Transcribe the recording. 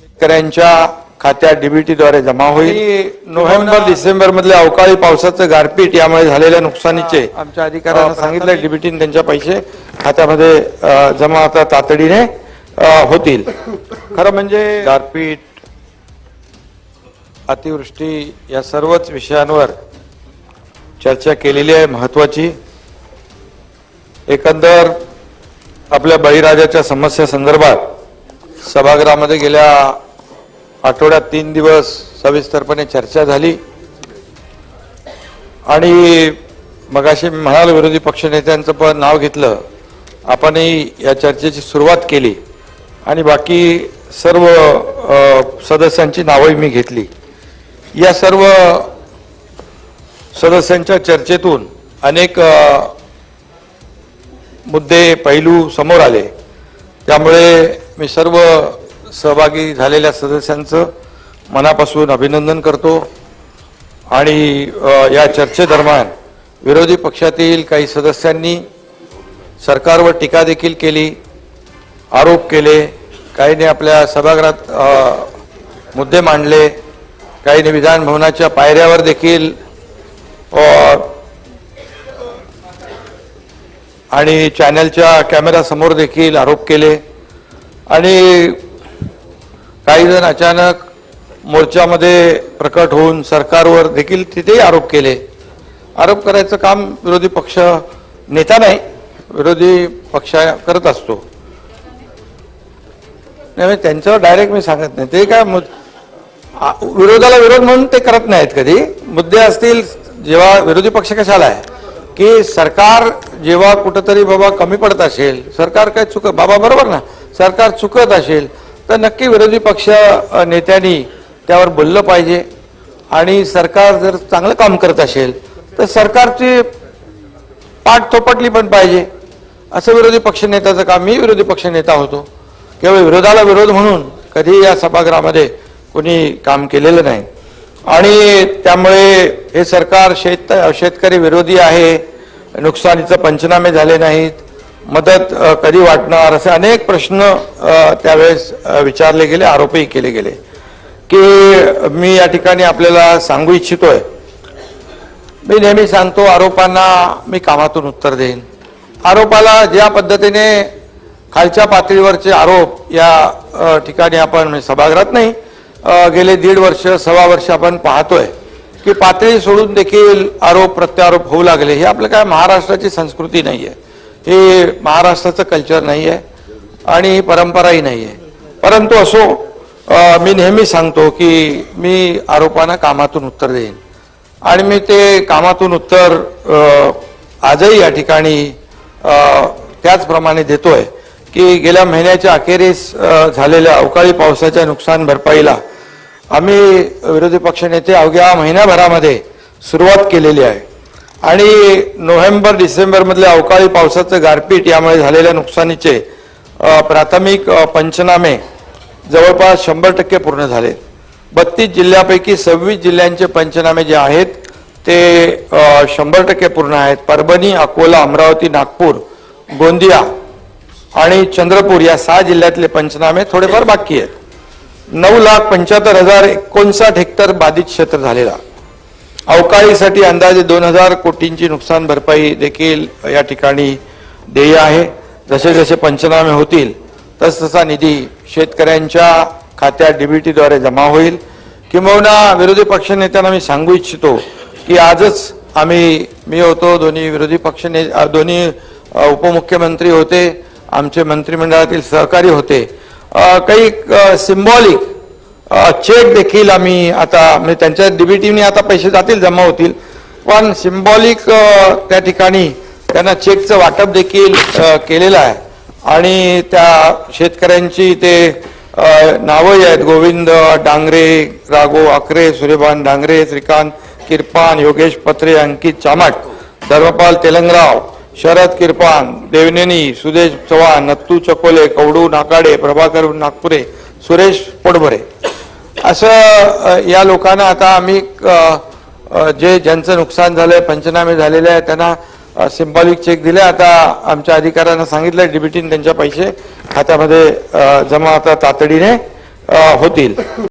शेतकऱ्यांच्या खात्यात डीबीटीद्वारे जमा होईल. नोव्हेंबर डिसेंबर मधल्या अवकाळी पावसाचं गारपीट यामुळे झालेल्या नुकसानीचे आमच्या अधिकाऱ्यांना सांगितलं डीबीटीने त्यांच्या पैसे खात्यामध्ये जमा आता तातडीने होतील. खरं म्हणजे गारपीट अतिवृष्टी या सर्वच विषयांवर चर्चा केलेली आहे महत्वाची. एकंदर आपल्या बळीराजाच्या समस्या संदर्भात सभागृहामध्ये गेल्या आठवड्यात तीन दिवस सविस्तरपणे चर्चा झाली. आणि मगाशी मी म्हणाल विरोधी पक्षनेत्यांचं पण नाव घेतलं. आपणही या चर्चेची सुरुवात केली. आणि बाकी सर्व सदस्यांची नावंही मी घेतली. या सर्व सदस्यांच्या चर्चेतून अनेक मुद्दे पैलू समोर आले. त्यामुळे मी सर्व सहभागी झालेल्या सदस्यांचं मनापासून अभिनंदन करतो. आणि या चर्चेदरम्यान विरोधी पक्षातील काही सदस्यांनी सरकारवर टीका देखील केली आरोप केले काहींनी आपल्या सभागृहात मुद्दे मांडले काहींनी विधान भवनाच्या पायऱ्यावर देखील आणि चॅनलच्या कॅमेरासमोर देखील आरोप केले. आणि काही जण अचानक मोर्चामध्ये प्रकट होऊन सरकारवर देखील तिथेही आरोप केले. आरोप करायचं काम विरोधी पक्ष नेता नाही विरोधी पक्ष करत असतो. नाही त्यांचं त्यांच्यावर डायरेक्ट मी सांगत नाही. ते काय विरोधाला विरोध म्हणून ते करत नाहीत कधी. मुद्दे असतील जेव्हा विरोधी पक्ष कशाला आहे? की सरकार जेव्हा कुठंतरी बाबा कमी पडत असेल सरकार काय चुक बाबा बरोबर ना? सरकार चुकत असेल तर नक्की विरोधी पक्ष नेत्यांनी त्यावर बोललं पाहिजे. आणि सरकार जर चांगलं काम करत असेल तर सरकारची पाठ थोपटली पण पाहिजे. असं विरोधी पक्ष नेत्याचं काम मी विरोधी पक्ष नेता होतो. केवळ विरोधाला विरोध म्हणून कधी या सभागृहामध्ये कोणी काम केलेलं नाही. आणि त्यामुळे हे सरकार शेत शेतकरी विरोधी आहे. नुकसानीचं पंचनामे झाले नाहीत. मदत कधी वाटणार असे अनेक प्रश्न त्यावेळेस विचारले गेले आरोपही केले गेले. की मी या ठिकाणी आपल्याला सांगू इच्छितोय. मी नेहमी सांगतो आरोपांना मी कामातून उत्तर देईन. आरोपाला ज्या पद्धतीने खालच्या पातळीवरचे आरोप या ठिकाणी आपण म्हणजे सभागृहात नाही गेले दीड वर्ष सव्वा वर्ष आपण पाहतोय की पातळी सोडून देखील आरोप प्रत्यारोप होऊ लागले. हे आपलं काय महाराष्ट्राची संस्कृती नाही आहे हे महाराष्ट्राचं कल्चर नाही आहे आणि ही परंपराही नाही आहे परंतु असो मी नेहमी सांगतो की मी आरोपांना कामातून उत्तर देईन. आणि मी ते कामातून उत्तर आजही या ठिकाणी त्याचप्रमाणे त्याचप्रमाणे देतोय की गेल्या महिन्याच्या अखेरीस झालेल्या अवकाळी पावसाच्या नुकसान भरपाईला आम्ही विरोधी पक्षनेते अवघ्या महिन्याभरामध्ये सुरुवात केलेली आहे. आणि नोव्हेंबर डिसेंबरमधल्या अवकाळी पावसाचं गारपीट यामुळे झालेल्या नुकसानीचे प्राथमिक पंचनामे जवळपास शंभर टक्के पूर्ण झाले. बत्तीस जिल्ह्यापैकी सव्वीस जिल्ह्यांचे पंचनामे जे आहेत ते शंभर टक्के पूर्ण आहेत. परभणी अकोला अमरावती नागपूर गोंदिया आणि चंद्रपूर या सहा जिल्ह्यातले पंचनामे थोडेफार बाकी आहेत. नऊ लाख पंच्याहत्तर हजार एकोणसाठ हेक्टर बाधित क्षेत्र झालेला अवकाळीसाठी अंदाजे दोन हजार कोटींची नुकसान भरपाई देखील या ठिकाणी देय आहे. जसे जसे पंचनामे होतील तसतसा निधी शेतकऱ्यांच्या खात्यात डीबीटीद्वारे जमा होईल. किंबहुना विरोधी पक्षनेत्यांना मी सांगू इच्छितो की आजच आम्ही मी होतो दोन्ही विरोधी पक्षने दोन्ही उपमुख्यमंत्री होते आमचे मंत्रिमंडळातील सहकारी होते. काही सिम्बॉलिक चेक देखील आम्ही आता म्हणजे त्यांच्या डीबीटीने आता पैसे जातील जमा होतील. पण सिम्बॉलिक त्या ठिकाणी त्यांना चेकचं वाटप देखील केलेलं आहे. आणि त्या शेतकऱ्यांची ते नावंही आहेत. गोविंद डांगरे राघो आकरे सूर्यभान डांगरे श्रीकांत किरपान योगेश पत्रे अंकित चामट धर्मपाल तेलंगराव शरद किरपान देवनेनी सुदेश चव्हाण नत्तू चकोले कवडू नाकाडे प्रभाकर नागपुरे सुरेश पोटभरे. असं या लोकांना आता आम्ही जे ज्यांचं नुकसान झालंय पंचनामे झालेले आहे त्यांना सिम्बॉलिक चेक दिले. आता आमच्या अधिकाऱ्यांना सांगितलं डीबीटीने त्यांच्या पैसे खात्यामध्ये जमा आता तातडीने होतील.